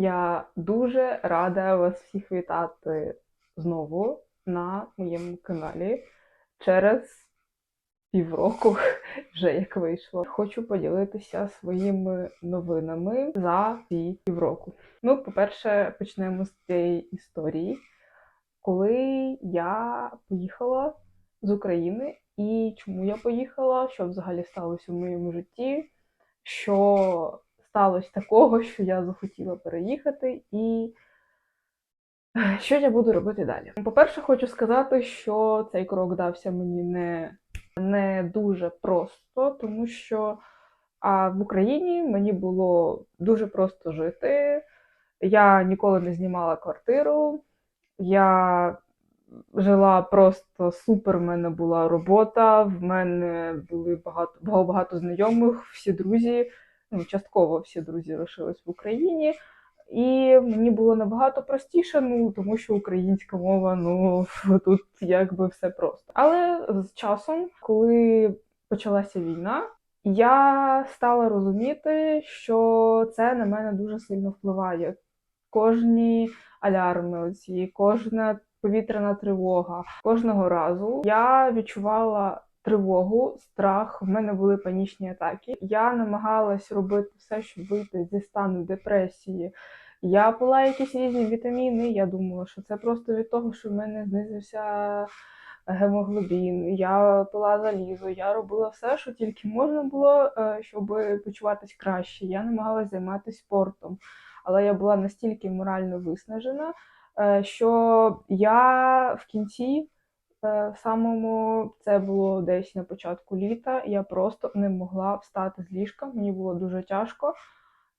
Я дуже рада вас всіх вітати знову на моєму каналі через півроку, вже як вийшло. Хочу поділитися своїми новинами за ці півроку. Ну, по-перше, почнемо з цієї історії, коли я поїхала з України, і чому я поїхала, що взагалі сталося в моєму житті, що сталося такого, що я захотіла переїхати, і е, що я буду робити далі. По-перше, хочу сказати, що цей крок дався мені не, не дуже просто, тому що а в Україні мені було дуже просто жити. Я ніколи не знімала квартиру. Я жила просто супер. В мене була робота, в мене були багато багато знайомих, всі друзі. Ну, частково всі друзі лишились в Україні. І мені було набагато простіше, ну тому що українська мова, ну тут якби все просто. Але з часом, коли почалася війна, я стала розуміти, що це на мене дуже сильно впливає. Кожні алярми, оці, кожна повітряна тривога. Кожного разу я відчувала тривогу, страх. В мене були панічні атаки. Я намагалась робити все, щоб вийти зі стану депресії. Я пила якісь різні вітаміни. Я думала, що це просто від того, що в мене знизився гемоглобін. Я пила залізо. Я робила все, що тільки можна було, е, щоб почуватись краще. Я намагалась займатися спортом, але я була настільки морально виснажена, е, що я в кінці. Е, Самому це було десь на початку літа. Я просто не могла встати з ліжка. Мені було дуже тяжко.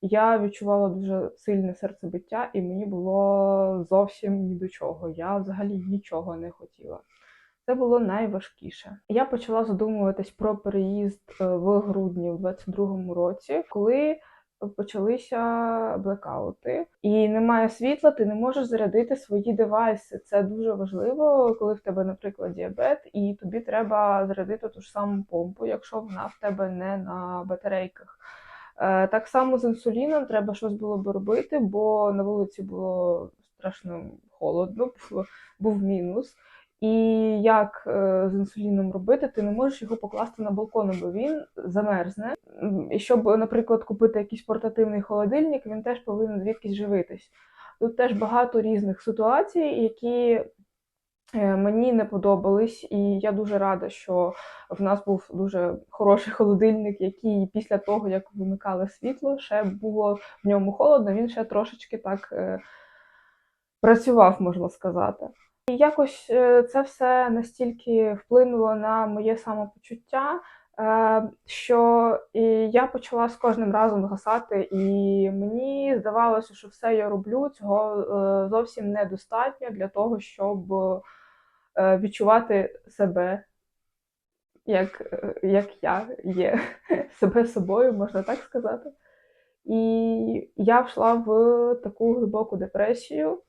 Я відчувала дуже сильне серцебиття, і мені було зовсім ні до чого. Я взагалі нічого не хотіла. Це було найважкіше. Я почала задумуватись про переїзд е, в грудні в 22-му році, коли почалися блекаути, і немає світла, ти не можеш зарядити свої девайси. Це дуже важливо, коли в тебе, наприклад, діабет, і тобі треба зарядити ту ж саму помпу, якщо вона в тебе не на батарейках. Е, Так само з інсуліном треба щось було б робити, бо на вулиці було страшно холодно, був мінус. І як е, з інсуліном робити, ти не можеш його покласти на балкон, бо він замерзне. І щоб, наприклад, купити якийсь портативний холодильник, він теж повинен звідкись живитись. Тут теж багато різних ситуацій, які е, мені не подобались, і я дуже рада, що в нас був дуже хороший холодильник, який після того, як вимикали світло, ще було в ньому холодно, він ще трошечки так е, працював, можна сказати. І якось е, це все настільки вплинуло на моє самопочуття, е, що я почала з кожним разом згасати, і мені здавалося, що все я роблю, цього е, зовсім недостатньо для того, щоб відчувати себе, як, як я є, себе собою, можна так сказати. І я йшла в таку глибоку депресію.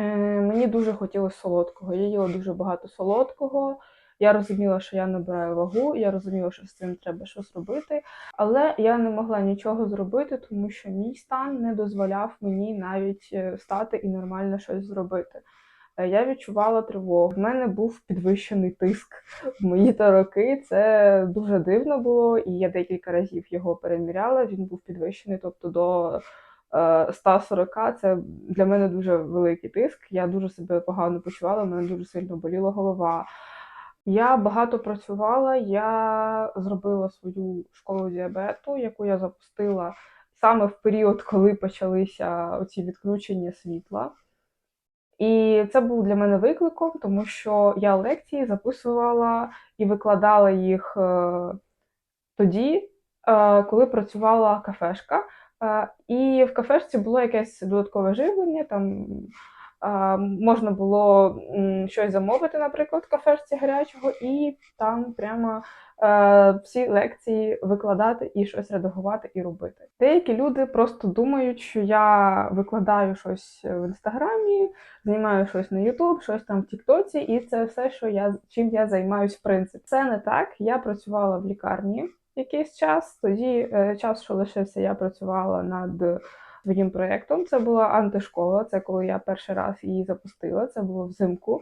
Е, Мені дуже хотілося солодкого. Я їла дуже багато солодкого. Я розуміла, що я набираю вагу, я розуміла, що з цим треба щось робити, але я не могла нічого зробити, тому що мій стан не дозволяв мені навіть е, встати і нормально щось зробити. Е, Я відчувала тривогу. В мене був підвищений тиск в мої та роки. Це дуже дивно було, і я декілька разів його переміряла. Він був підвищений, тобто до 140 це для мене дуже великий тиск. Я дуже себе погано почувала, в мене дуже сильно боліла голова. Я багато працювала, я зробила свою школу діабету, яку я запустила саме в період, коли почалися оці відключення світла. І це був для мене викликом, тому що я лекції записувала і викладала їх е, тоді, е, коли працювала кафешка. І в кафешці було якесь додаткове живлення, там можна було щось замовити, наприклад, в кафешці гарячого, і там прямо е, всі лекції викладати і щось редагувати і робити. Деякі люди просто думають, що я викладаю щось в інстаграмі, знімаю щось на Ютуб, щось там в Тіктоці, і це все, що я чим я займаюсь в принципі. Це не так. Я працювала в лікарні якийсь час. Тоді е, час, що лишився, я працювала над своїм проєктом. Це була антишкола. Це коли я перший раз її запустила. Це було взимку.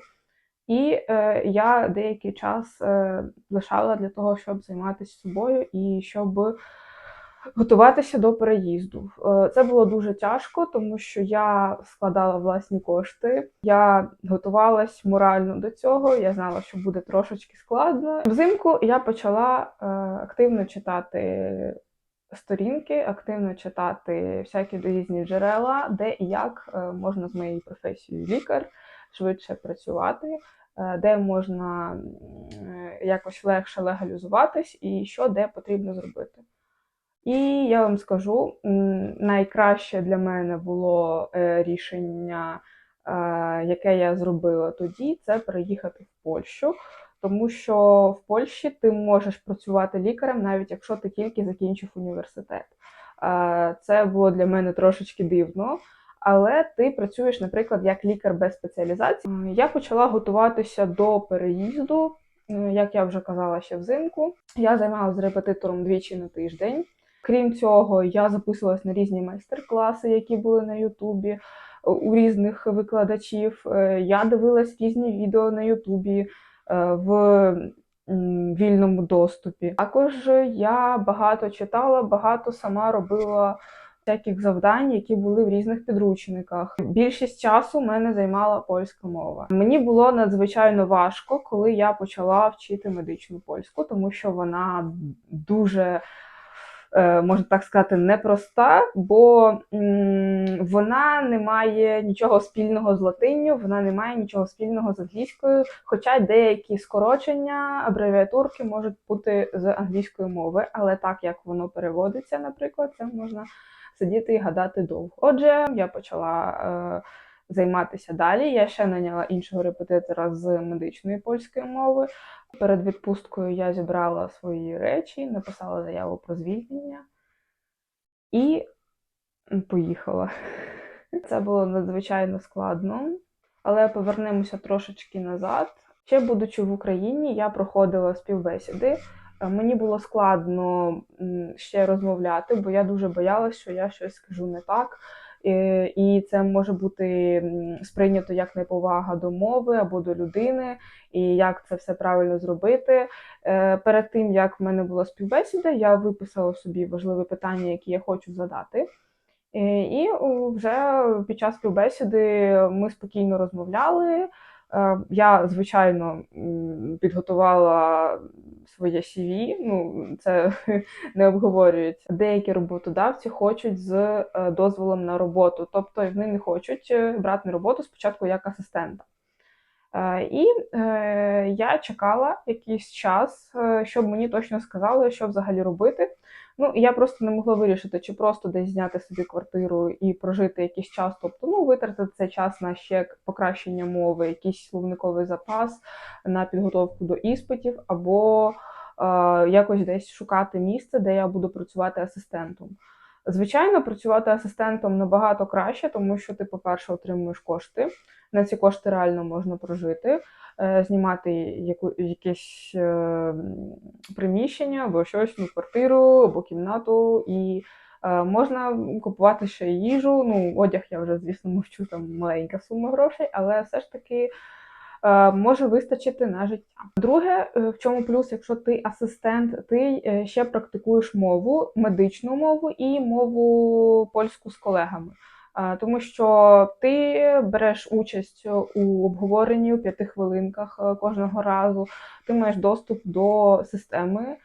І е, я деякий час е, лишала для того, щоб займатися собою і щоб готуватися до переїзду. Е, це було дуже тяжко, тому що я складала власні кошти. Я готувалась морально до цього. Я знала, що буде трошечки складно. Взимку я почала е, активно читати сторінки, активно читати всякі різні джерела, де і як е, можна з моєю професією лікар швидше працювати, де можна якось легше легалізуватись і що де потрібно зробити. І я вам скажу, найкраще для мене було е, рішення, е, яке я зробила тоді, це переїхати в Польщу. Тому що в Польщі ти можеш працювати лікарем, навіть якщо ти тільки закінчив університет. Е, Це було для мене трошечки дивно. Але ти працюєш, наприклад, як лікар без спеціалізації. Я почала готуватися до переїзду, як я вже казала ще взимку. Я займалася репетитором двічі на тиждень. Крім цього, я записувалась на різні майстер-класи, які були на Ютубі е, у різних викладачів. Е, Я дивилась різні відео на Ютубі е, в вільному доступі. Також я багато читала, багато сама робила всяких завдань, які були в різних підручниках. Більшість часу мене займала польська мова. Мені було надзвичайно важко, коли я почала вчити медичну польську, тому що вона дуже можна так сказати, непроста, бо вона не має нічого спільного з латинню, вона не має нічого спільного з англійською, хоча деякі скорочення, абревіатурки можуть бути з англійської мови, але так як воно переводиться, наприклад, це можна сидіти і гадати довго. Отже, я почала. Е, Займатися далі. Я ще наняла іншого репетитора з медичної польської мови. Перед відпусткою я зібрала свої речі, написала заяву про звільнення і поїхала. Це було надзвичайно складно, але повернемося трошечки назад. Ще будучи в Україні, я проходила співбесіди. Е, Мені було складно ще розмовляти, бо я дуже боялася, що я щось скажу не так. Е, І це може бути сприйнято як неповага до мови або до людини, і як це все правильно зробити. Е, Перед тим як в мене була співбесіда, я виписала собі важливі питання, які я хочу задати. Е, І вже під час співбесіди ми спокійно розмовляли. Е, Я, звичайно, підготувала своє CV, ну це не обговорюється. Деякі роботодавці хочуть з е, дозволом на роботу, тобто вони не хочуть е, брати на роботу спочатку як асистента. І я чекала якийсь час, щоб мені точно сказали, що взагалі робити. Ну, я просто не могла вирішити, чи просто десь зняти собі квартиру і прожити якийсь час, тобто ну, витратити цей час на ще покращення мови, якийсь словниковий запас, на підготовку до іспитів, або е, якось десь шукати місце, де я буду працювати асистентом. Звичайно, працювати асистентом набагато краще, тому що ти, по-перше, отримуєш кошти. На ці кошти реально можна прожити, е, знімати яку, якесь е, приміщення або щось, ну, квартиру або кімнату, і е, можна купувати ще їжу. Ну, одяг я вже, звісно, мовчу, там маленька сума грошей, але все ж таки може вистачити на життя. Друге, е, в чому плюс, якщо ти асистент, ти е, ще практикуєш мову, медичну мову і мову польську з колегами. Е, Тому що ти береш участь у обговоренні у п'яти хвилинках е, кожного разу, ти маєш доступ до системи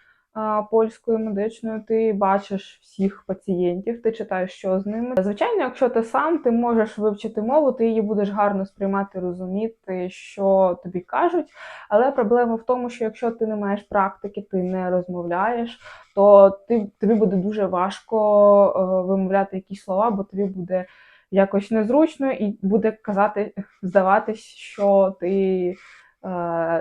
польської медичної, ти бачиш всіх пацієнтів, ти читаєш, що з ними. Звичайно, якщо ти сам, ти можеш вивчити мову, ти її будеш гарно сприймати, розуміти, що тобі кажуть. Але проблема в тому, що якщо ти не маєш практики, ти не розмовляєш, то ти, тобі буде дуже важко е, вимовляти якісь слова, бо тобі буде якось незручно і буде казати, здаватись, що ти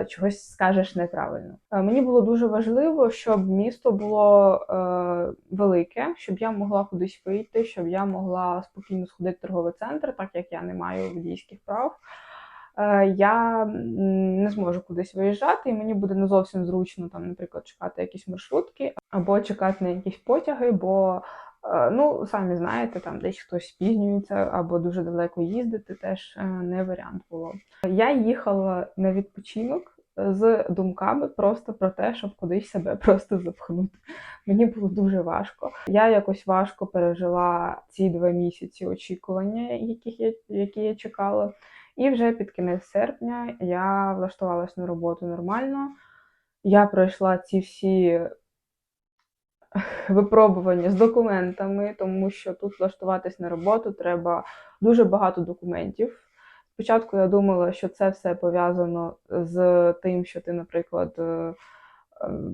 чогось скажеш неправильно. Е, мені було дуже важливо, щоб місто було е, велике, щоб я могла кудись вийти, щоб я могла спокійно сходити в торговий центр, так як я не маю водійських прав. Е, я не зможу кудись виїжджати, і мені буде не зовсім зручно там, наприклад, чекати якісь маршрутки або чекати на якісь потяги, бо Е, Ну, самі знаєте, там десь хтось спізнюється або дуже далеко їздити, теж е, не варіант було. Я їхала на відпочинок з думками просто про те, щоб кудись себе просто запхнути. Мені було дуже важко. Я якось важко пережила ці два місяці очікування, яких я, які я чекала. І вже під кінець серпня я влаштувалась на роботу нормально. Я пройшла ці всі випробування з документами, тому що тут влаштуватись на роботу треба дуже багато документів. Спочатку я думала, що це все пов'язано з тим, що ти, наприклад, е, е,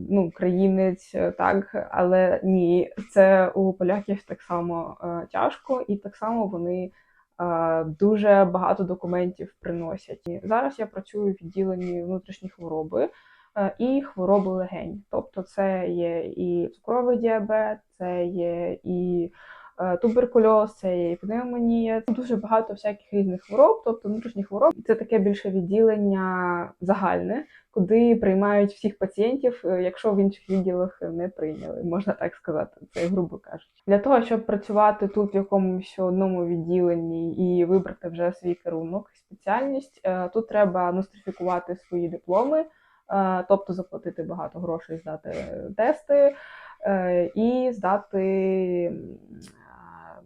ну, українець, е, так, але ні, це у поляків так само е, тяжко, і так само вони дуже багато документів приносять. Зараз я працюю в відділенні внутрішні хвороби і хвороби легень. Тобто, це є і цукровий діабет, це є і е, туберкульоз, це є і пневмонія. Дуже багато всяких різних хвороб. Тобто внутрішні хвороби це таке більше відділення загальне, куди приймають всіх пацієнтів, е, якщо в інших відділах не прийняли, можна так сказати, це грубо кажучи. Для того, щоб працювати тут в якомусь одному відділенні і вибрати вже свій керунок, спеціальність, е, тут треба нострифікувати свої дипломи, е, тобто заплатити багато грошей, здати тести е, і здати е,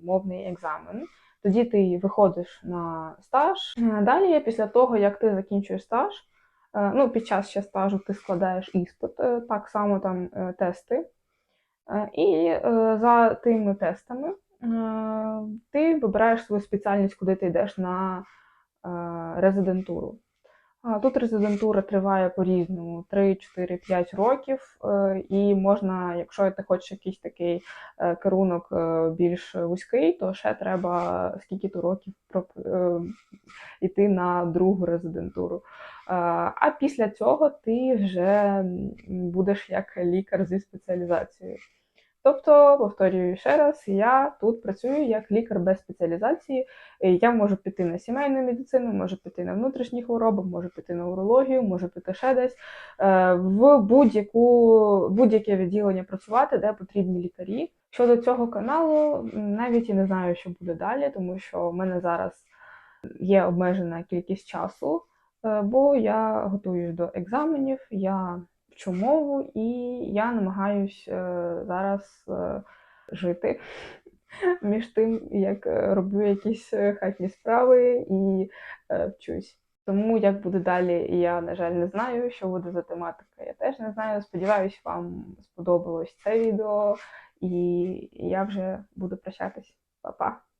мовний екзамен. Тоді ти виходиш на стаж. Е, Далі, після того, як ти закінчуєш стаж, е, ну, під час ще стажу ти складаєш іспит, е, так само там е, тести. Е, І е, за тими тестами е, ти вибираєш свою спеціальність, куди ти йдеш на е, резидентуру. Тут резидентура триває по-різному 3, 4, 5 років, е, і можна, якщо ти хочеш якийсь такий е, керунок е, більш вузький, то ще треба скільки то років йти на другу резидентуру. А після цього ти вже будеш як лікар зі спеціалізацією. Тобто, повторюю ще раз, я тут працюю як лікар без спеціалізації. Е, Я можу піти на сімейну медицину, можу піти на внутрішні хвороби, можу піти на урологію, можу піти ще десь е, в будь-яку будь-яке відділення працювати, де потрібні лікарі. Щодо цього каналу, навіть і не знаю, що буде далі, тому що в мене зараз є обмежена кількість часу, е, бо я готуюсь до екзаменів, я вчу і я намагаюсь е, зараз е, жити між тим, як е, роблю якісь хатні справи і вчусь. Тому як буде далі, я, на жаль, не знаю, що буде за тематика. Я теж не знаю. Сподіваюсь, вам сподобалось це відео, і я вже буду прощатись. Па-па!